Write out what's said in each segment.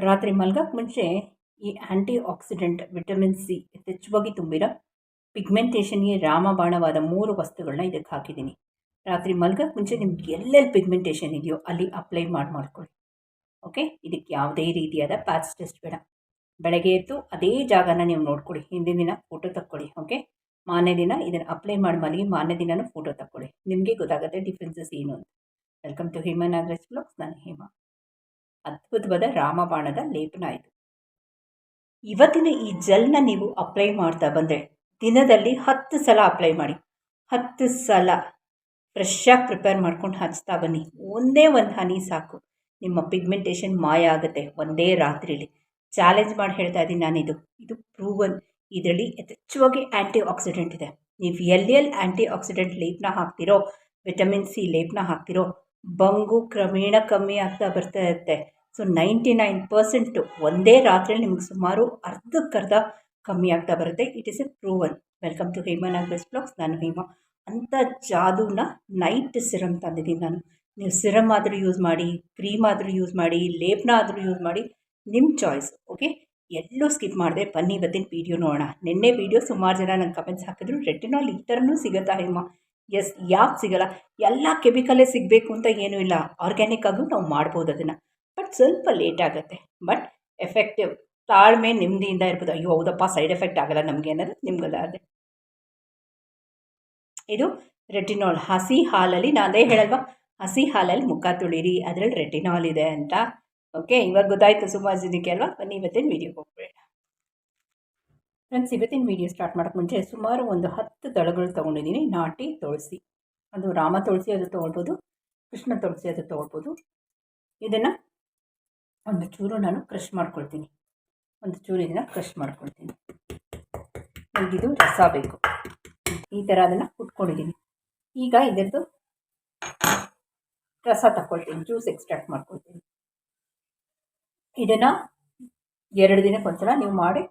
ರಾತ್ರಿ ಮಲ್ಗಕ್ಕೆ ಮುಂಚೆ ಈ ಆ್ಯಂಟಿ ಆಕ್ಸಿಡೆಂಟ್ ವಿಟಮಿನ್ ಸಿ ಯಥೇಚ್ಛವಾಗಿ ತುಂಬಿರೋ ಪಿಗ್ಮೆಂಟೇಷನ್ಗೆ ರಾಮಬಾಣವಾದ ಮೂರು ವಸ್ತುಗಳನ್ನ ಇದಕ್ಕೆ ಹಾಕಿದ್ದೀನಿ. ರಾತ್ರಿ ಮಲ್ಗಕ್ಕೆ ಮುಂಚೆ ನಿಮ್ಗೆ ಎಲ್ಲೆಲ್ಲಿ ಪಿಗ್ಮೆಂಟೇಷನ್ ಇದೆಯೋ ಅಲ್ಲಿ ಅಪ್ಲೈ ಮಾಡಿ ಮಾಡ್ಕೊಳ್ಳಿ. ಓಕೆ? ಇದಕ್ಕೆ ಯಾವುದೇ ರೀತಿಯಾದ ಪ್ಯಾಚ್ ಟೆಸ್ಟ್ ಬೇಡ. ಬೆಳಗ್ಗೆ ಎದ್ದು ಅದೇ ಜಾಗನ ನೀವು ನೋಡ್ಕೊಳ್ಳಿ. ಹಿಂದಿನ ದಿನ ಫೋಟೋ ತಕ್ಕೊಳ್ಳಿ. ಓಕೆ? ಮಾನ್ಯ ದಿನ ಇದನ್ನು ಅಪ್ಲೈ ಮಾಡಿ ಮಲಗಿ ಮಾನ್ಯ ದಿನನೂ ಫೋಟೋ ತಕ್ಕೊಳ್ಳಿ. ನಿಮಗೆ ಗೊತ್ತಾಗುತ್ತೆ ಡಿಫ್ರೆನ್ಸಸ್ ಏನು ಅಂತ. Welcome to Hema Nagaraj blogs. ನಾನು ಹೇಮಾ. ಅದ್ಭುತವಾದ ರಾಮಬಾಣದ ಲೇಪನ ಇದು. ಇವತ್ತಿನ ಈ ಜೆಲ್ನ ನೀವು ಅಪ್ಲೈ ಮಾಡ್ತಾ ಬಂದರೆ ದಿನದಲ್ಲಿ ಹತ್ತು ಸಲ ಅಪ್ಲೈ ಮಾಡಿ. ಹತ್ತು ಸಲ ಫ್ರೆಶ್ಶಾಗಿ ಪ್ರಿಪೇರ್ ಮಾಡ್ಕೊಂಡು ಹಚ್ತಾ ಬನ್ನಿ. ಒಂದೇ ಒಂದು ಹನಿ ಸಾಕು. ನಿಮ್ಮ ಪಿಗ್ಮೆಂಟೇಷನ್ ಮಾಯ ಆಗುತ್ತೆ ಒಂದೇ ರಾತ್ರಿಲಿ. ಚಾಲೆಂಜ್ ಮಾಡಿ ಹೇಳ್ತಾ ಇದ್ದೀನಿ ನಾನಿದು. ಇದು ಪ್ರೂವನ್. ಇದರಲ್ಲಿ ಯಥೇಚ್ಛವಾಗಿ ಆ್ಯಂಟಿ ಆಕ್ಸಿಡೆಂಟ್ ಇದೆ. ನೀವು ಎಲ್ಲಿ ಎಲ್ಲಿ ಆ್ಯಂಟಿ ಆಕ್ಸಿಡೆಂಟ್ ಲೇಪನ ಹಾಕ್ತಿರೋ, ವಿಟಮಿನ್ ಸಿ ಲೇಪನ ಹಾಕ್ತಿರೋ ಬಂಗು ಕ್ರಮೇಣ ಕಮ್ಮಿ ಆಗ್ತಾ ಬರ್ತಾ ಇರುತ್ತೆ. ಸೊ, ನೈಂಟಿ ನೈನ್ ಪರ್ಸೆಂಟು ಒಂದೇ ರಾತ್ರಿಯಲ್ಲಿ ನಿಮ್ಗೆ ಸುಮಾರು ಅರ್ಧಕ್ಕರ್ಧ ಕಮ್ಮಿ ಆಗ್ತಾ ಬರುತ್ತೆ. It is a proven welcome to Hema best blogs ನಾನು ಹೇಮಾ. ಅಂಥ ಜಾದೂನ ನೈಟ್ ಸಿರಮ್ ತಂದಿದ್ದೀನಿ ನಾನು. ನೀವು ಸಿರಮ್ ಆದರೂ ಯೂಸ್ ಮಾಡಿ ಕ್ರೀಮ್ ಆದರೂ ಯೂಸ್ ಮಾಡಿ, ಲೇಪನ ಆದರೂ ಯೂಸ್ ಮಾಡಿ ನಿಮ್ಮ ಚಾಯ್ಸ್ ಓಕೆ ಎಲ್ಲೂ ಸ್ಕಿಪ್ ಮಾಡಿದೆ. ಬನ್ನಿ ಇವತ್ತಿನ ವೀಡಿಯೋ ನೋಡೋಣ. ನಿನ್ನೆ ವೀಡಿಯೋ ಸುಮಾರು ಜನ ನನ್ನ ಕಮೆಂಟ್ಸ್ ಹಾಕಿದ್ರು. ರೆಟಿನಾಲ್ ಈ ಥರನೂ ಸಿಗುತ್ತಾ ಹೇಮ? ಎಸ್ ಯಾಕೆ ಸಿಗಲ್ಲ. ಎಲ್ಲ ಕೆಮಿಕಲೇ ಸಿಗಬೇಕು ಅಂತ ಏನೂ ಇಲ್ಲ. ಆರ್ಗ್ಯಾನಿಕ್ ಆಗೂ ನಾವು ಮಾಡ್ಬೋದು ಅದನ್ನು. ಬಟ್ ಸ್ವಲ್ಪ ಲೇಟ್ ಆಗುತ್ತೆ. ಬಟ್ ಎಫೆಕ್ಟಿವ್ ತಾಳ್ಮೆ, ನೆಮ್ಮದಿಯಿಂದ ಇರ್ಬೋದು. ಅಯ್ಯೋ, ಹೌದಪ್ಪ ಸೈಡ್ ಎಫೆಕ್ಟ್ ಆಗಲ್ಲ ನಮಗೆ ಅನ್ನೋದು ಅದೇ. ಇದು ರೆಟಿನಾಲ್ ಹಸಿ ಹಾಲಲ್ಲಿ ನಾನು ಅದೇ ಹೇಳಲ್ವಾ? ಹಸಿ ಹಾಲಲ್ಲಿ ಮುಖ ತುಳಿರಿ, ಅದರಲ್ಲಿ ರೆಟಿನಾಲ್ ಇದೆ ಅಂತ. ಓಕೆ ಇವಾಗ ಗೊತ್ತಾಯ್ತು ಸುಮಾರು ಜನಕ್ಕೆ ಅಲ್ವಾ? ಬನ್ನಿ, ಇವತ್ತಿನ ವೀಡಿಯೋಗೆ ಹೋಗ್ಬೇಡ. ಫ್ರೆಂಡ್ಸ್ ಇವತ್ತಿನ ವಿಡಿಯೋ ಸ್ಟಾರ್ಟ್ ಮಾಡೋಕ್ಕೆ ಮುಂಚೆ ಸುಮಾರು ಒಂದು ಹತ್ತು ದಳಗಳು ತೊಗೊಂಡಿದ್ದೀನಿ. ನಾಟಿ, ತುಳಸಿ. ಅದು ರಾಮ ತುಳಸಿ ಅದು ತೊಗೊಳ್ಬೋದು, ಕೃಷ್ಣ ತುಳಸಿ ಅದು ತೊಗೊಳ್ಬೋದು. ಇದನ್ನು ಒಂದು ಚೂರು ನಾನು ಕ್ರಷ್ ಮಾಡ್ಕೊಳ್ತೀನಿ. ಒಂದು ಚೂರು ಇದನ್ನು ಕ್ರಷ್ ಮಾಡ್ಕೊಳ್ತೀನಿ. ಇದು ರಸ ಬೇಕು. ಈ ಥರ ಅದನ್ನು ಕುಟ್ಕೊಂಡಿದ್ದೀನಿ ಈಗ ಇದರದ್ದು ರಸ ತಗೊಳ್ತೀನಿ ಜ್ಯೂಸ್ ಎಕ್ಸ್ಟ್ರಾಕ್ಟ್ ಮಾಡ್ಕೊಳ್ತೀನಿ. ಇದನ್ನು ಎರಡು ದಿನಕ್ಕೊಂದ್ಸಲ ನೀವು ಮಾಡಿ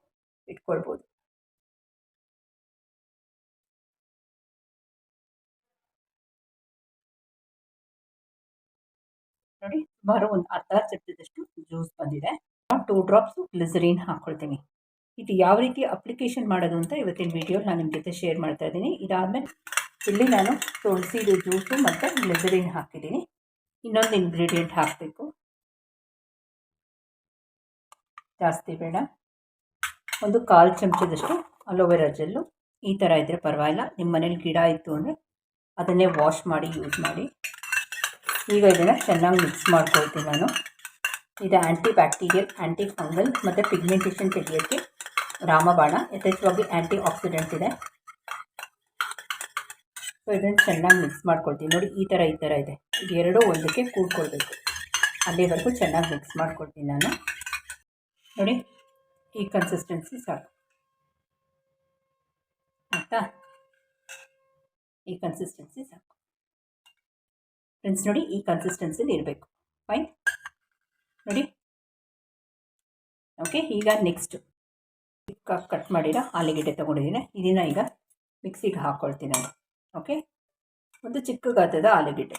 ಇಟ್ಕೊಳ್ಬೋದು. ನೋಡಿ, ಸುಮಾರು ಒಂದು ಅರ್ಧ ಚಮಚದಷ್ಟು ಜ್ಯೂಸ್ ಬಂದಿದೆ. ಟೂ ಡ್ರಾಪ್ಸು ಗ್ಲಿಸರಿನ್ ಹಾಕ್ಕೊಳ್ತೀನಿ ಇದು ಯಾವ ರೀತಿ ಅಪ್ಲಿಕೇಶನ್ ಮಾಡೋದು ಅಂತ ಇವತ್ತಿನ ವಿಡಿಯೋ ನಾನು ನಿಮ್ಮ ಜೊತೆ ಶೇರ್ ಮಾಡ್ತಾ ಇದ್ದೀನಿ. ಇದಾದಮೇಲೆ ಇಲ್ಲಿ ನಾನು ತುಳಸಿದು ಜ್ಯೂಸು ಮತ್ತು ಗ್ಲಿಸರಿನ್ ಹಾಕಿದ್ದೀನಿ. ಇನ್ನೊಂದು ಇಂಗ್ರೀಡಿಯೆಂಟ್ ಹಾಕಬೇಕು. ಜಾಸ್ತಿ ಬೇಡ. ಒಂದು ಕಾಲು ಚಮಚದಷ್ಟು ಅಲೋವೆರಾ ಜೆಲ್ಲು ಈ ಥರ ಇದ್ದರೆ ಪರವಾಗಿಲ್ಲ. ನಿಮ್ಮ ಮನೇಲಿ ಗಿಡ ಇತ್ತು ಅಂದರೆ ಅದನ್ನೇ ವಾಶ್ ಮಾಡಿ ಯೂಸ್ ಮಾಡಿ. ಈಗ ಇದನ್ನು ಚೆನ್ನಾಗಿ ಮಿಕ್ಸ್ ಮಾಡ್ಕೊಳ್ತೀನಿ ನಾನು. ಇದು ಆ್ಯಂಟಿ ಬ್ಯಾಕ್ಟೀರಿಯಲ್ ಆ್ಯಂಟಿ ಫಂಗಲ್ ಮತ್ತು ಪಿಗ್ಮೆಂಟೇಷನ್ ತೆಗೆಯೋಕ್ಕೆ ರಾಮಬಾಣ, ಯಥೇಚ್ಛವಾಗಿ ಆ್ಯಂಟಿ ಆಕ್ಸಿಡೆಂಟ್ ಇದೆ. ಸೊ ಇದನ್ನು ಚೆನ್ನಾಗಿ ಮಿಕ್ಸ್ ಮಾಡ್ಕೊಳ್ತೀನಿ. ನೋಡಿ, ಈ ಥರ ಈ ಥರ ಇದೆ. ಎರಡೂ ಒಂದಕ್ಕೆ ಕೂಡ್ಕೊಳ್ಬೇಕು. ಅಲ್ಲಿವರೆಗೂ ಚೆನ್ನಾಗಿ ಮಿಕ್ಸ್ ಮಾಡ್ಕೊಳ್ತೀನಿ ನಾನು. ನೋಡಿ, ಈ ಕನ್ಸಿಸ್ಟೆನ್ಸಿ ಸಾಕು. ಆಯಿತಾ? ಈ ಕನ್ಸಿಸ್ಟೆನ್ಸಿ ಸಾಕು. ಫ್ರೆಂಡ್ಸ್ ನೋಡಿ ಈ ಕನ್ಸಿಸ್ಟೆನ್ಸಿಲಿ ಇರಬೇಕು. ಫೈನ್ ನೋಡಿ. ಓಕೆ ಈಗ ನೆಕ್ಸ್ಟ್ ಕಟ್ ಮಾಡಿರೋ ಆಲೂಗೆಡ್ಡೆ ತೊಗೊಂಡಿದ್ದೀನಿ. ಇದನ್ನು ಈಗ ಮಿಕ್ಸಿಗೆ ಹಾಕ್ಕೊಳ್ತೀನಿ ನಾನು. ಓಕೆ ಒಂದು ಚಿಕ್ಕ ಗಾತ್ರದ ಆಲೂಗೆಡ್ಡೆ.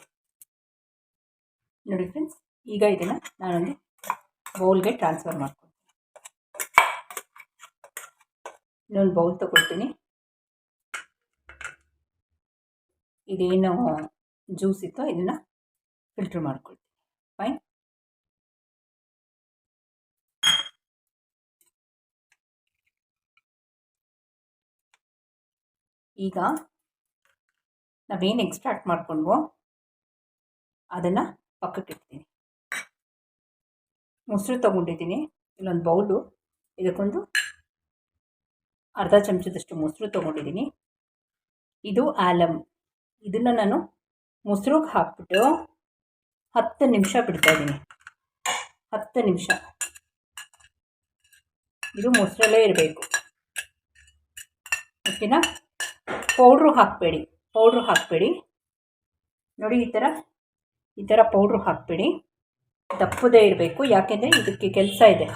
ನೋಡಿ ಫ್ರೆಂಡ್ಸ್ ಈಗ ಇದನ್ನು ನಾನೊಂದು ಬೌಲ್ಗೆ ಟ್ರಾನ್ಸ್ಫರ್ ಮಾಡ್ತೀನಿ ಇನ್ನೊಂದು ಬೌಲ್ ತೊಗೊಳ್ತೀನಿ. ಇದೇನು ಜ್ಯೂಸ್ ಇತ್ತು ಇದನ್ನು ಫಿಲ್ಟ್ರ್ ಮಾಡ್ಕೊಳ್ತೀನಿ. ಫೈನ್ ಈಗ ನಾವೇನು ಎಕ್ಸ್ಟ್ರಾಕ್ಟ್ ಮಾಡ್ಕೊಂಡ್ವೋ ಅದನ್ನು ಪಕ್ಕಕ್ಕೆ ಇಡ್ತೀನಿ. ಮೊಸರು ತೊಗೊಂಡಿದ್ದೀನಿ. ಇಲ್ಲೊಂದು ಬೌಲು. ಇದಕ್ಕೊಂದು ಅರ್ಧ ಚಮಚದಷ್ಟು ಮೊಸರು ತೊಗೊಂಡಿದ್ದೀನಿ. ಇದು ಆಲಮ್ ಇದನ್ನು ನಾನು ಮೊಸರಿಗೆ ಹಾಕ್ಬಿಟ್ಟು ಹತ್ತು ನಿಮಿಷ ಬಿಡ್ತಾಯಿದ್ದೀನಿ ಹತ್ತು ನಿಮಿಷ. ಇದು ಮೊಸರಲ್ಲೇ ಇರಬೇಕು. ಓಕೆನಾ? ಪೌಡ್ರು ಹಾಕಬೇಡಿ. ಪೌಡ್ರು ಹಾಕಬೇಡಿ. ನೋಡಿ ಈ ಥರ ಈ ಥರ ಪೌಡ್ರು ಹಾಕಬೇಡಿ. ದಪ್ಪದೇ ಇರಬೇಕು. ಯಾಕೆಂದರೆ ಇದಕ್ಕೆ ಕೆಲಸ ಇದೆ.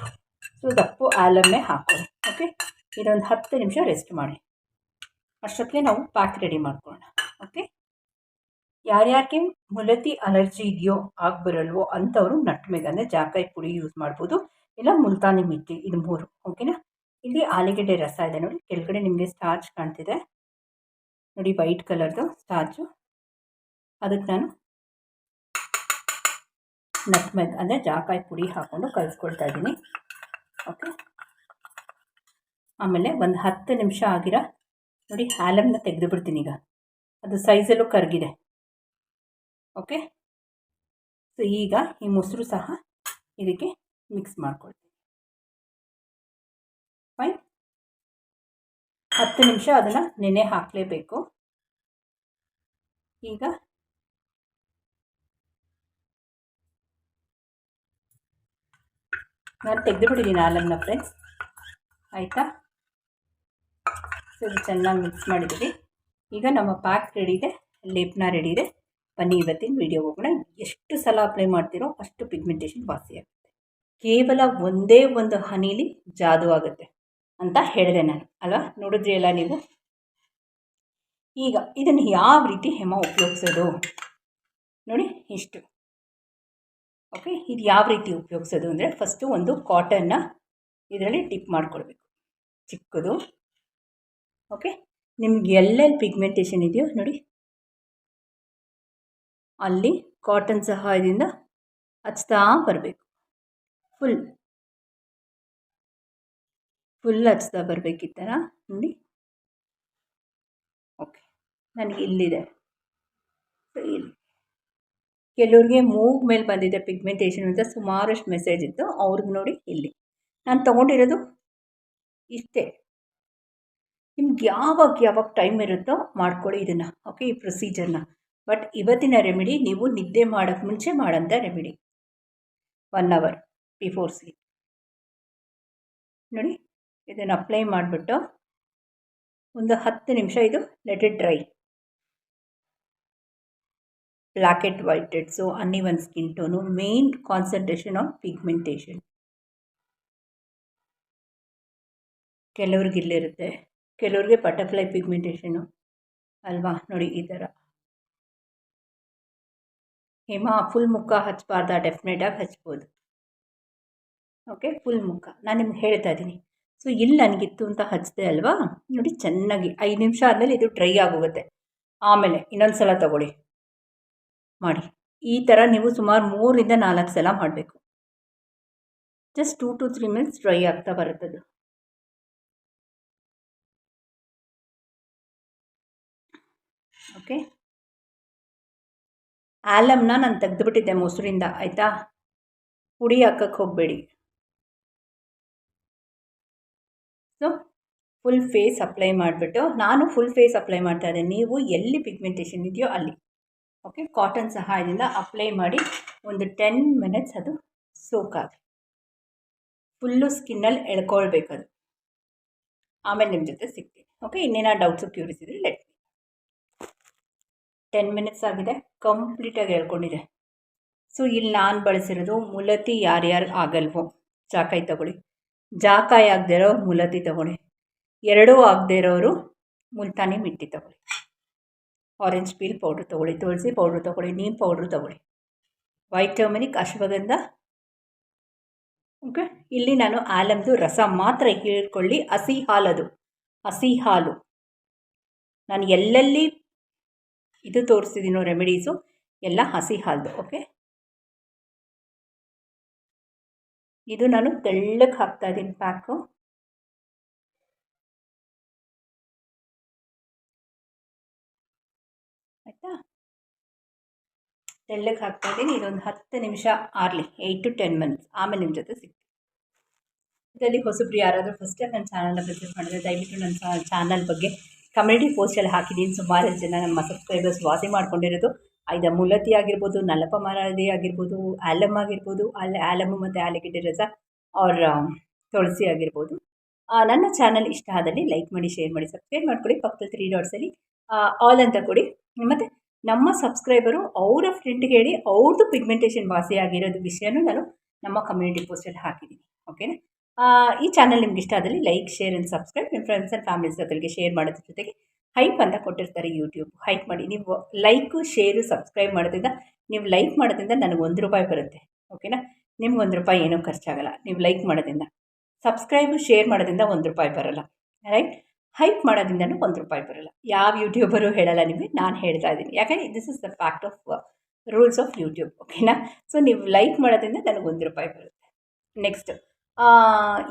ಸೊ ದಪ್ಪು ಆಲಮ್ಮೆ ಹಾಕೊಳ್ಳಿ ಓಕೆ? ಇದೊಂದು ಹತ್ತು ನಿಮಿಷ ರೆಸ್ಟ್ ಮಾಡಿ. ಅಷ್ಟೊತ್ತಿಗೆ ನಾವು ಪ್ಯಾಕ್ ರೆಡಿ ಮಾಡ್ಕೊಳ್ಳೋಣ. ಓಕೆ? ಯಾರ್ಯಾರಿಗೆ ಮುಲತಿ ಅಲರ್ಜಿ ಇದೆಯೋ ಆಗ್ಬರಲ್ವೋ ಅಂಥವರು ನಟ್ಮೆಗ್ ಅಂದರೆ ಜಾಕಾಯಿ ಪುಡಿ ಯೂಸ್ ಮಾಡ್ಬೋದು. ಇಲ್ಲ ಮುಲ್ತಾನಿ ಮಿಟ್ಟಿ ಇದು ಮೂರು ಓಕೆನಾ ಇಲ್ಲಿ ಆಲೂಗೆಡ್ಡೆ ರಸ ಇದೆ ನೋಡಿ, ಕೆಳಗಡೆ ನಿಮಗೆ ಸ್ಟಾರ್ಚ್ ಕಾಣ್ತಿದೆ. ನೋಡಿ ವೈಟ್ ಕಲರ್ದು ಸ್ಟಾರ್ಚು ಅದಕ್ಕೆ ನಾನು ನಟ್ಮೆಗ್ ಅಂದರೆ ಜಾಕಾಯಿ ಪುಡಿ ಹಾಕ್ಕೊಂಡು ಕಲಿಸ್ಕೊಳ್ತಾ ಇದ್ದೀನಿ ಓಕೆ ಆಮೇಲೆ ಒಂದು ಹತ್ತು ನಿಮಿಷ ಆಗಿರ, ನೋಡಿ ಹ್ಯಾಲಮ್ನ ತೆಗೆದು ಬಿಡ್ತೀನಿ ಈಗ. ಅದು ಸೈಜಲ್ಲೂ ಕರಗಿದೆ. ಓಕೆ ಸೊ ಈಗ ಈ ಮೊಸರು ಸಹ ಇದಕ್ಕೆ ಮಿಕ್ಸ್ ಮಾಡ್ಕೊಳ್ತೀನಿ. ಫೈನ್ ಹತ್ತು ನಿಮಿಷ ಅದನ್ನು ನೆನೆ ಹಾಕಲೇಬೇಕು. ಈಗ ನಾನು ತೆಗೆದು ಬಿಟ್ಟಿದ್ದೀನಿ ಹಾಲನ್ನು ಫ್ರೆಂಡ್ಸ್ ಆಯಿತಾ ಸೊ ಚೆನ್ನಾಗಿ ಮಿಕ್ಸ್ ಮಾಡಿದ್ದೀವಿ. ಈಗ ನಮ್ಮ ಪ್ಯಾಕ್ ರೆಡಿ ಇದೆ, ಲೇಪನ ರೆಡಿ ಇದೆ. ಬನ್ನಿ ಇವತ್ತಿನ ವಿಡಿಯೋ ಹೋಗೋಣ ಎಷ್ಟು ಸಲ ಅಪ್ಲೈ ಮಾಡ್ತೀರೋ ಅಷ್ಟು ಪಿಗ್ಮೆಂಟೇಷನ್ ವಾಸಿ ಆಗುತ್ತೆ. ಕೇವಲ ಒಂದೇ ಒಂದು ಹನಿಲಿ ಜಾದು ಆಗುತ್ತೆ ಅಂತ ಹೇಳಿದೆ ನಾನು, ಅಲ್ವಾ? ನೋಡಿದ್ರಿ ಅಲ್ಲ ನೀವು? ಈಗ ಇದನ್ನು ಯಾವ ರೀತಿ ಹೆಮ ಉಪಯೋಗಿಸೋದು? ನೋಡಿ, ಇಷ್ಟು. ಓಕೆ, ಇದು ಯಾವ ರೀತಿ ಉಪಯೋಗಿಸೋದು ಅಂದರೆ ಫಸ್ಟು ಒಂದು ಕಾಟನ್ನ ಇದರಲ್ಲಿ ಟಿಪ್ ಮಾಡ್ಕೊಳ್ಬೇಕು. ಚಿಕ್ಕದು. ಓಕೆ, ನಿಮ್ಗೆ ಎಲ್ಲೆಲ್ಲಿ ಪಿಗ್ಮೆಂಟೇಷನ್ ಇದೆಯೋ ನೋಡಿ ಅಲ್ಲಿ ಕಾಟನ್ ಸಹಾಯದಿಂದ ಹಚ್ತಾ ಬರಬೇಕು. ಫುಲ್ ಫುಲ್ ಹಚ್ತಾ ಬರಬೇಕು ಈ ಥರ. ನೋಡಿ. ಓಕೆ ನನಗೆ ಇಲ್ಲಿದೆ. ಇಲ್ಲಿ. ಕೆಲವ್ರಿಗೆ ಮೂಗ್ ಮೇಲೆ ಬಂದಿದೆ ಪಿಗ್ಮೆಂಟೇಷನ್ ಅಂತ ಸುಮಾರಷ್ಟು ಮೆಸೇಜ್ ಇತ್ತು. ಅವ್ರಿಗೆ ನೋಡಿ ಇಲ್ಲಿ. ನಾನು ತೊಗೊಂಡಿರೋದು ಇಷ್ಟೇ. ನಿಮ್ಗೆ ಯಾವಾಗ ಯಾವಾಗ ಟೈಮ್ ಇರುತ್ತೋ ಮಾಡ್ಕೊಳ್ಳಿ ಇದನ್ನು. ಓಕೆ ಈ ಪ್ರೊಸೀಜರ್ನ ಬಟ್ ಇವತ್ತಿನ ರೆಮಿಡಿ ನೀವು ನಿದ್ದೆ ಮಾಡೋಕ್ಕೆ ಮುಂಚೆ ಮಾಡೋಂಥ remedy one hour before sleep ನೋಡಿ, ಇದನ್ನು ಅಪ್ಲೈ ಮಾಡಿಬಿಟ್ಟು ಒಂದು ಹತ್ತು ನಿಮಿಷ ಇದು let it dry black and white heads ಅನ್ನಿವನ್ skin tone main concentration on pigmentation ಕೆಲವ್ರಿಗೆ ಇಲ್ಲಿರುತ್ತೆ. ಕೆಲವ್ರಿಗೆ ಬಟರ್ಫ್ಲೈ ಪಿಗ್ಮೆಂಟೇಷನು ಅಲ್ವಾ? ನೋಡಿ, ಈ ಥರ ಹೇಮ, ಫುಲ್ ಮುಖ ಹಚ್ಚಬಾರ್ದ ಡೆಫಿನೆಟಾಗಿ ಹಚ್ಬೋದು. ಓಕೆ ಫುಲ್ ಮುಖ. ನಾನು ನಿಮ್ಗೆ ಹೇಳ್ತಾ ಇದ್ದೀನಿ ಸೊ ಇಲ್ಲಿ ನನಗಿತ್ತು ಅಂತ ಹಚ್ಚಿದೆ ಅಲ್ವಾ? ನೋಡಿ, ಚೆನ್ನಾಗಿ ಐದು ನಿಮಿಷ ಆದಮೇಲೆ ಇದು ಡ್ರೈ ಆಗೋಗುತ್ತೆ. ಆಮೇಲೆ ಇನ್ನೊಂದು ಸಲ ತಗೊಳ್ಳಿ. ಮಾಡಿ. ಈ ಥರ ನೀವು ಸುಮಾರು ಮೂರಿಂದ ನಾಲ್ಕು ಸಲ ಮಾಡಬೇಕು. Just two to three minutes dry ಆಗ್ತಾ ಬರುತ್ತದು. ಓಕೆ ಆಲಮ್ನ ನಾನು ತೆಗೆದುಬಿಟ್ಟಿದ್ದೆ ಮೊಸರಿಂದ, ಆಯಿತಾ? ಪುಡಿ ಹಾಕಕ್ಕೆ ಹೋಗಬೇಡಿ. ಸೊ ಫುಲ್ ಫೇಸ್ ಅಪ್ಲೈ ಮಾಡಿಬಿಟ್ಟು, ನಾನು ಫುಲ್ ಫೇಸ್ ಅಪ್ಲೈ ಮಾಡ್ತಾ ಇದ್ದೆ. ನೀವು ಎಲ್ಲಿ ಪಿಗ್ಮೆಂಟೇಷನ್ ಇದೆಯೋ ಅಲ್ಲಿ. ಓಕೆ ಕಾಟನ್ ಸಹಾಯದಿಂದ ಅಪ್ಲೈ ಮಾಡಿ ಒಂದು ಟೆನ್ ಮಿನಿಟ್ಸ್ ಅದು ಸೋಕಾಗಿ ಫುಲ್ಲು ಸ್ಕಿನ್ನಲ್ಲಿ ಎಳ್ಕೊಳ್ಬೇಕದು. ಆಮೇಲೆ ನಿಮ್ಮ ಜೊತೆ ಸಿಗ್ತೀನಿ. ಓಕೆ ಇನ್ನೇನೋ ಡೌಟ್ಸು ಕ್ಯೂರಿಸ್ ಇದ್ರೆ ಲೆಟ್ ಟೆನ್ ಮಿನಿಟ್ಸ್ ಆಗಿದೆ ಕಂಪ್ಲೀಟಾಗಿ ಹೇಳ್ಕೊಂಡಿದೆ. ಸೊ ಇಲ್ಲಿ ನಾನು ಬಳಸಿರೋದು ಮುಲತಿ ಯಾರ್ಯಾರು ಆಗಲ್ವೋ, ಜಾಕಾಯಿ ತಗೊಳ್ಳಿ. ಜಾಕಾಯಿ ಆಗದೆ ಇರೋ ಮುಲತಿ ತಗೊಳ್ಳಿ. ಎರಡೂ ಆಗದೆ ಇರೋರು ಮುಲ್ತಾನಿ ಮಿಟ್ಟಿ ತಗೊಳ್ಳಿ. ಆರೆಂಜ್ ಪೀಲ್ ಪೌಡ್ರ್ ತೊಗೊಳ್ಳಿ, ತುಳಸಿ ಪೌಡ್ರ್ ತೊಗೊಳ್ಳಿ ನೀಮ್ ಪೌಡ್ರ್ ತೊಗೊಳ್ಳಿ. White turmeric ashwagandha. ಓಕೆ ಇಲ್ಲಿ ನಾನು ಆಲಮ್ದು ರಸ ಮಾತ್ರ ಹೀರ್ಕೊಳ್ಳಿ ಹಸಿ ಹಾಲದು. ಹಸಿ ಹಾಲು. ನಾನು ಎಲ್ಲೆಲ್ಲಿ ಇದು ತೋರಿಸ್ತಿದ್ದೀನೋ ರೆಮಿಡೀಸು ಎಲ್ಲ ಹಸಿ ಹಾಲ್ದು ಓಕೆ ಇದು ನಾನು ತೆಳ್ಳಕ್ಕೆ ಹಾಕ್ತಾ ಇದ್ದೀನಿ ಪ್ಯಾಕು ಆಯಿತಾ? ತೆಳ್ಳಕ್ಕೆ ಹಾಕ್ತಾ ಇದ್ದೀನಿ, ಇದೊಂದು ಹತ್ತು ನಿಮಿಷ ಆರಲಿ ಏಯ್ಟ್ ಟು ಟೆನ್ ಮಿನಿಟ್ಸ್ ಆಮೇಲೆ ನಿಮ್ಮ ಜೊತೆ ಸಿಗ್ತೀನಿ. ಇದರಲ್ಲಿ ಹೊಸಬ್ರು ಯಾರಾದರೂ ಫಸ್ಟ್ ಟೈಮ್ ನನ್ನ ಚಾನಲ್ನ ವಿಸಿಟ್ ಮಾಡಿದ್ರೆ ದಯವಿಟ್ಟು ನನ್ನ ಚಾನಲ್ ಬಗ್ಗೆ ಕಮ್ಯುನಿಟಿ ಪೋಸ್ಟಲ್ಲಿ ಹಾಕಿದ್ದೀನಿ ಸುಮಾರು ಜನ ನಮ್ಮ ಸಬ್ಸ್ಕ್ರೈಬರ್ಸ್ ವಾಸಿ ಮಾಡ್ಕೊಂಡಿರೋದು. ಇದು ಮುಲತಿ ಆಗಿರ್ಬೋದು, ನಲ್ಲಪ್ಪ ಮರದಿ ಆಗಿರ್ಬೋದು, ಆಲಮ್ ಆಗಿರ್ಬೋದು ಅಲ್ಲಿ ಆಲಮ್ ಮತ್ತು ಆಲಗಡ್ಡೆ ರಸ ಅವ್ರ ತುಳಸಿ ಆಗಿರ್ಬೋದು. ನನ್ನ ಚಾನಲ್ ಇಷ್ಟ ಆದಲ್ಲಿ ಲೈಕ್ ಮಾಡಿ ಶೇರ್ ಮಾಡಿ ಸಬ್ಸ್ಕ್ರೈಬ್ ಮಾಡ್ಕೊಳ್ಳಿ. ಪಕ್ಕದಲ್ಲಿ ತ್ರೀ ಡಾಟ್ಸಲ್ಲಿ ಆಲ್ ಅಂತ ಕೊಡಿ. ಮತ್ತು ನಮ್ಮ ಸಬ್ಸ್ಕ್ರೈಬರು ಅವರ ಫ್ರೆಂಡ್ಗೆ ಹೇಳಿ ಅವ್ರದ್ದು ಪಿಗ್ಮೆಂಟೇಷನ್ ವಾಸಿ ಆಗಿರೋದು ವಿಷಯನೂ ನಾನು ನಮ್ಮ ಕಮ್ಯುನಿಟಿ ಪೋಸ್ಟಲ್ಲಿ ಹಾಕಿದ್ದೀನಿ. ಓಕೆನಾ ಈ ಚಾನಲ್ ನಿಮ್ಗೆ ಇಷ್ಟ ಆದಲ್ಲಿ ಲೈಕ್ ಶೇರ್ ಆ್ಯಂಡ್ ಸಬ್ಸ್ಕ್ರೈಬ್ ನಿಮ್ಮ ಫ್ರೆಂಡ್ಸ್ ಆ್ಯಂಡ್ ಫ್ಯಾಮಿಲಿ ಶೇರ್ ಮಾಡೋದ್ರ ಜೊತೆಗೆ ಹೈಪ್ ಅಂತ ಕೊಟ್ಟಿರ್ತಾರೆ ಯೂಟ್ಯೂಬ್ ಹೈಪ್ ಮಾಡಿ ನೀವು ಲೈಕು ಶೇರು ಸಬ್ಸ್ಕ್ರೈಬ್ ಮಾಡೋದ್ರಿಂದ ನೀವು ಲೈಕ್ ಮಾಡೋದ್ರಿಂದ ನನಗೆ ಒಂದು ರೂಪಾಯಿ ಬರುತ್ತೆ. ಓಕೆನಾ ನಿಮ್ಗೆ ಒಂದು ರೂಪಾಯಿ ಏನೂ ಖರ್ಚಾಗಲ್ಲ. ನೀವು ಲೈಕ್ ಮಾಡೋದ್ರಿಂದ. ಸಬ್ಸ್ಕ್ರೈಬು ಶೇರ್ ಮಾಡೋದ್ರಿಂದ ಒಂದು ರೂಪಾಯಿ ಬರೋಲ್ಲ. ರೈಟ್ ಹೈಪ್ ಮಾಡೋದ್ರಿಂದನೂ ಒಂದು ರೂಪಾಯಿ ಬರೋಲ್ಲ. ಯಾವ ಯೂಟ್ಯೂಬರು ಹೇಳಲ್ಲ ನಿಮಗೆ, ನಾನು ಹೇಳ್ತಾ ಇದ್ದೀನಿ. ಯಾಕಂದರೆ this is the fact of rules of YouTube ಓಕೆನಾ ಸೊ ನೀವು ಲೈಕ್ ಮಾಡೋದ್ರಿಂದ ನನಗೆ ಒಂದು ರೂಪಾಯಿ ಬರುತ್ತೆ. ನೆಕ್ಸ್ಟ್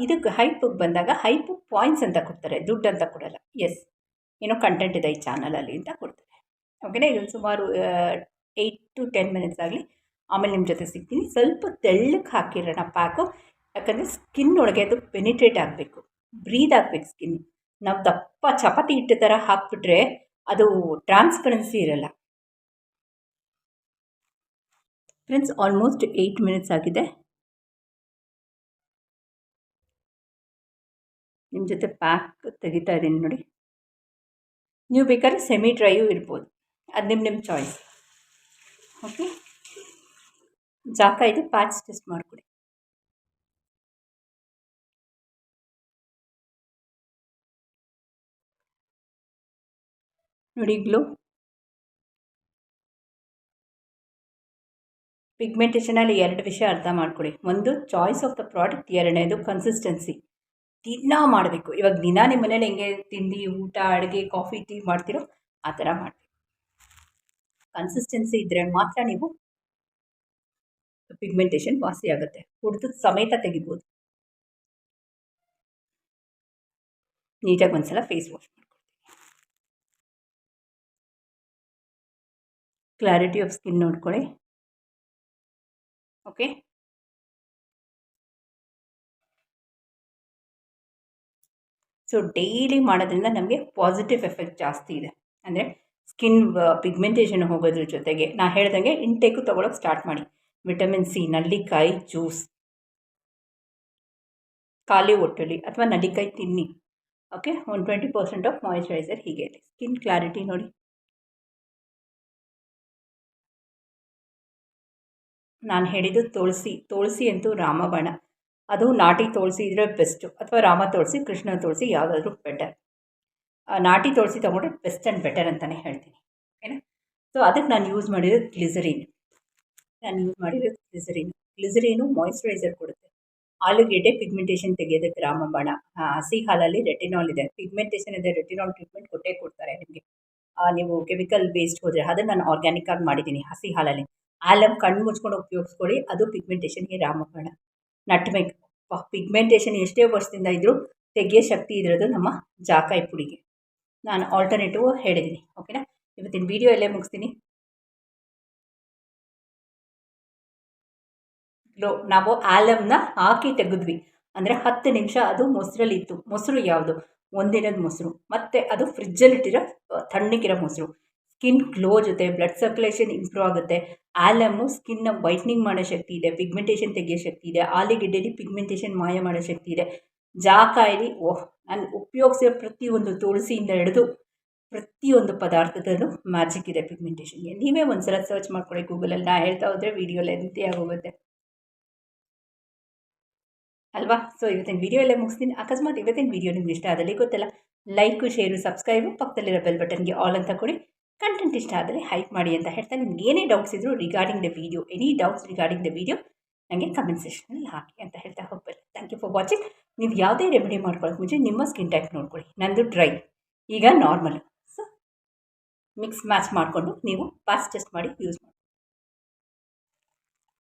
ಇದಕ್ಕೆ ಹೈಪಿಗೆ ಬಂದಾಗ ಹೈಪ್ ಪಾಯಿಂಟ್ಸ್ ಅಂತ ಕೊಡ್ತಾರೆ, ದುಡ್ಡು ಅಂತ ಕೊಡಲ್ಲ. ಎಸ್ ಏನೋ ಕಂಟೆಂಟ್ ಇದೆ ಈ ಚಾನಲಲ್ಲಿ ಅಂತ ಕೊಡ್ತಾರೆ. ಓಕೆನಾ ಇದೊಂದು ಸುಮಾರು ಏಯ್ಟ್ ಟು ಟೆನ್ ಮಿನಿಟ್ಸ್ ಆಗಲಿ ಆಮೇಲೆ ನಿಮ್ಮ ಜೊತೆ ಸಿಗ್ತೀನಿ. ಸ್ವಲ್ಪ ತೆಳ್ಳಗೆ ಹಾಕಿರೋಣ ಪ್ಯಾಕು ಯಾಕಂದರೆ ಸ್ಕಿನ್ ಒಳಗೆ ಅದು ಪೆನಿಟ್ರೇಟ್ ಆಗಬೇಕು. ಬ್ರೀದ್ ಆಗಬೇಕು ಸ್ಕಿನ್ ನಾವು ದಪ್ಪ ಚಪಾತಿ ಹಿಟ್ಟು ಥರ ಹಾಕ್ಬಿಟ್ರೆ ಅದು ಟ್ರಾನ್ಸ್ಪರೆನ್ಸಿ ಇರಲ್ಲ. ಫ್ರೆಂಡ್ಸ್ ಆಲ್ಮೋಸ್ಟ್ ಏಯ್ಟ್ ಮಿನಿಟ್ಸ್ ಆಗಿದೆ. ನಿಮ್ಮ ಜೊತೆ ಪ್ಯಾಕ್ ತೆಗಿತಾ ಇದ್ದೀನಿ ನೋಡಿ. ನೀವು ಬೇಕಾದ್ರೆ ಸೆಮಿ ಡ್ರೈಯೂ ಇರ್ಬೋದು. ಅದು ನಿಮ್ಮ ನಿಮ್ಮ ಚಾಯ್ಸ್ ಓಕೆ ಜಾಕ ಇದು ಪ್ಯಾಚ್ ಟೆಸ್ಟ್ ಮಾಡಿಕೊಡಿ. ನೋಡಿ ಗ್ಲೋ ಪಿಗ್ಮೆಂಟೇಷನಲ್ಲಿ ಎರಡು ವಿಷಯ ಅರ್ಥ ಮಾಡ್ಕೊಳ್ಳಿ ಒಂದು ಚಾಯ್ಸ್ ಆಫ್ ದ ಪ್ರಾಡಕ್ಟ್ ಎರಡನೇದು ಕನ್ಸಿಸ್ಟೆನ್ಸಿ ದಿನ ಮಾಡಬೇಕು. ಇವಾಗ ದಿನ ನಿಮ್ಮ ಮನೇಲಿ ಹೆಂಗೆ ತಿಂಡಿ, ಊಟ, ಅಡುಗೆ, ಕಾಫಿ, ಟೀ ಮಾಡ್ತೀರೋ ಆ ಥರ ಮಾಡಬೇಕು. ಕನ್ಸಿಸ್ಟೆನ್ಸಿ ಇದ್ದರೆ ಮಾತ್ರ ನೀವು ಪಿಗ್ಮೆಂಟೇಷನ್ ವಾಸಿ ಆಗುತ್ತೆ. ಕುಡಿದು ಸಮೇತ ತೆಗಿಬೋದು. ನೀಟಾಗಿ ಒಂದ್ಸಲ ಫೇಸ್ ವಾಶ್ ಮಾಡ್ಕೊಳ್ತೀನಿ. ಕ್ಲಾರಿಟಿ ಆಫ್ ಸ್ಕಿನ್ ನೋಡ್ಕೊಳ್ಳಿ. ಓಕೆ ಸೊ ಡೈಲಿ ಮಾಡೋದ್ರಿಂದ ನಮಗೆ ಪಾಸಿಟಿವ್ ಎಫೆಕ್ಟ್ ಜಾಸ್ತಿ ಇದೆ. ಅಂದರೆ ಸ್ಕಿನ್ ಪಿಗ್ಮೆಂಟೇಷನ್ ಹೋಗೋದ್ರ ಜೊತೆಗೆ ನಾ ಹೇಳ್ದಂಗೆ ಇಂಟೇಕು ತೊಗೊಳಕ್ಕೆ ಸ್ಟಾರ್ಟ್ ಮಾಡಿ. ವಿಟಮಿನ್ ಸಿ ನಲ್ಲಿಕಾಯಿ ಜ್ಯೂಸ್ ಖಾಲಿ ಒಟ್ಟಲ್ಲಿ ಅಥವಾ ನಲ್ಲಿಕಾಯಿ ತಿನ್ನಿ. Okay one twenty percent of moisturiser ಹೀಗೆ ಸ್ಕಿನ್ ಕ್ಲಾರಿಟಿ ನೋಡಿ. ನಾನು ಹೇಳಿದ್ದು ತುಳಸಿ. ತುಳಸಿ ಅಂತೂ ರಾಮಬಾಣ. ಅದು ನಾಟಿ ತುಳಸಿ ಇದ್ರೆ ಬೆಸ್ಟು ಅಥವಾ ರಾಮ ತುಳಸಿ, ಕೃಷ್ಣ ತುಳಸಿ ಯಾವುದಾದ್ರೂ ಬೆಟರ್ ನಾಟಿ ತುಳಸಿ ತೊಗೊಂಡ್ರೆ ಬೆಸ್ಟ್ ಆ್ಯಂಡ್ ಬೆಟರ್ ಅಂತಲೇ ಹೇಳ್ತೀನಿ. ಓಕೆನಾ? ಸೊ ಅದಕ್ಕೆ ನಾನು ಯೂಸ್ ಮಾಡಿರೋದು ಗ್ಲಿಸರಿನ್ ನಾನು ಯೂಸ್ ಮಾಡಿರೋದು ಗ್ಲಿಸರಿನ್ ಗ್ಲಿಸರಿನು ಮಾಯಿಶ್ಚರೈಸರ್ ಕೊಡುತ್ತೆ. ಆಲೂಗೆಡ್ಡೆ ಪಿಗ್ಮೆಂಟೇಷನ್ ತೆಗೆಯೋದಕ್ಕೆ ರಾಮಬಾಣ. ಹಸಿ ಹಾಲಲ್ಲಿ ರೆಟಿನಾಲ್ ಇದೆ. ಪಿಗ್ಮೆಂಟೇಷನ್ ಇದೆ ರೆಟಿನಾಲ್ ಟ್ರೀಟ್ಮೆಂಟ್ ಕೊಟ್ಟೇ ಕೊಡ್ತಾರೆ ನಿಮಗೆ. ನೀವು ಕೆಮಿಕಲ್ ಬೇಸ್ಡ್ ಹೋದರೆ ಅದನ್ನು ನಾನು ಆರ್ಗ್ಯಾನಿಕ್ ಆಗಿ ಮಾಡಿದ್ದೀನಿ ಹಸಿ ಹಾಲಲ್ಲಿ. ಆಲಮ್ ಕಣ್ಣು ಮುಚ್ಕೊಂಡು ಉಪಯೋಗಿಸ್ಕೊಳ್ಳಿ, ಅದು ಪಿಗ್ಮೆಂಟೇಷನ್ಗೆ ರಾಮಬಾಣ. ನಟ್ಮೆಗ್ ಪಿಗ್ಮೆಂಟೇಷನ್ ಎಷ್ಟೇ ವರ್ಷದಿಂದ ಇದ್ದರೂ ತೆಗೆಯೋ ಶಕ್ತಿ ಇರೋದು ನಮ್ಮ ಜಾಕಾಯಿ ಪುಡಿಗೆ. ನಾನು ಆಲ್ಟರ್ನೇಟಿವ್ ಹೇಳಿದ್ದೀನಿ ಓಕೆನಾ ಇವತ್ತಿನ ವೀಡಿಯೋ ಎಲ್ಲೇ ಮುಗಿಸ್ತೀನಿ. ಲೋ, ನಾವು ಆಲಮ್ನ ಹಾಕಿ ತೆಗೆದ್ವಿ. ಅಂದರೆ ಹತ್ತು ನಿಮಿಷ ಅದು ಮೊಸರಲ್ಲಿತ್ತು. ಮೊಸರು ಯಾವುದು? ಒಂದಿನದ ಮೊಸರು. ಮತ್ತು ಅದು ಫ್ರಿಜ್ಜಲ್ಲಿಟ್ಟಿರೋ ತಣ್ಣಗಿರೋ ಮೊಸರು. ಸ್ಕಿನ್ ಗ್ಲೋ ಜೊತೆ ಬ್ಲಡ್ ಸರ್ಕ್ಯುಲೇಷನ್ ಇಂಪ್ರೂವ್ ಆಗುತ್ತೆ. ಆಲಮ್ಮು ಸ್ಕಿನ್ನ ವೈಟ್ನಿಂಗ್ ಮಾಡೋ ಶಕ್ತಿ ಇದೆ ಪಿಗ್ಮೆಂಟೇಷನ್ ತೆಗೆಯೋ ಶಕ್ತಿ ಇದೆ ಆಲಿಗೆಡ್ಡೆಲಿ ಪಿಗ್ಮೆಂಟೇಷನ್ ಮಾಯ ಮಾಡೋ ಶಕ್ತಿ ಇದೆ. ಜಾಕಾಯಿಲಿ ಓಹ್, ನಾನು ಉಪಯೋಗಿಸಿರೋ ಪ್ರತಿಯೊಂದು ತುಳಸಿಯಿಂದ ಹಿಡಿದು ಪ್ರತಿಯೊಂದು ಪದಾರ್ಥದಲ್ಲೂ ಮ್ಯಾಜಿಕ್ ಇದೆ ಪಿಗ್ಮೆಂಟೇಷನ್ಗೆ ನೀವೇ ಒಂದು ಸಲ ಸರ್ಚ್ ಮಾಡ್ಕೊಳ್ಳಿ ಗೂಗಲಲ್ಲಿ. ನಾ ಹೇಳ್ತಾ ಹೋದರೆ ವೀಡಿಯೋ ಲೆಂತಿ ಆಗೋಗುತ್ತೆ. ಅಲ್ವಾ? ಸೊ ಇವತ್ತಿನ ವಿಡಿಯೋ ಎಲ್ಲ ಮುಗಿಸ್ತೀನಿ. ಅಕಸ್ಮಾತ್ ಇವತ್ತಿನ ವಿಡಿಯೋ ನಿಮ್ಗೆ ಇಷ್ಟ ಆದಲ್ಲಿ ಗೊತ್ತಲ್ಲ ಲೈಕು ಶೇರು ಸಬ್ಸ್ಕ್ರೈಬು ಪಕ್ಕದಲ್ಲಿರೋ ಬೆಲ್ ಬಟನ್ಗೆ ಆಲ್ ಅಂತ ಕೊಡಿ. ಕಂಟೆಂಟ್ ಇಷ್ಟ ಆದರೆ ಹೈಪ್ ಮಾಡಿ ಅಂತ ಹೇಳ್ತಾ ನಿಮ್ಗೆ ಏನೇ ಡೌಟ್ಸ್ ಇದ್ದರೂ regarding the video any doubts regarding the video ನನಗೆ ಕಮೆಂಟ್ ಸೆಕ್ಷನಲ್ಲಿ ಹಾಕಿ ಅಂತ ಹೇಳ್ತಾ ಹೋಗ್ಬೇಕು ಥ್ಯಾಂಕ್ ಯು ಫಾರ್ ವಾಚಿಂಗ್ ನೀವು ಯಾವುದೇ ರೆಮಿಡಿ ಮಾಡ್ಕೊಳ್ಳೋಕೆ ಮುಂಚೆ ನಿಮ್ಮ ಸ್ಕಿನ್ ಟೈಪ್ ನೋಡ್ಕೊಳ್ಳಿ. ನಂದು ಡ್ರೈ ಈಗ ನಾರ್ಮಲ್ ಸೊ ಮಿಕ್ಸ್ ಮ್ಯಾಚ್ ಮಾಡಿಕೊಂಡು ನೀವು ಪಾಸ್ ಟೆಸ್ಟ್ ಮಾಡಿ ಯೂಸ್ ಮಾಡಿ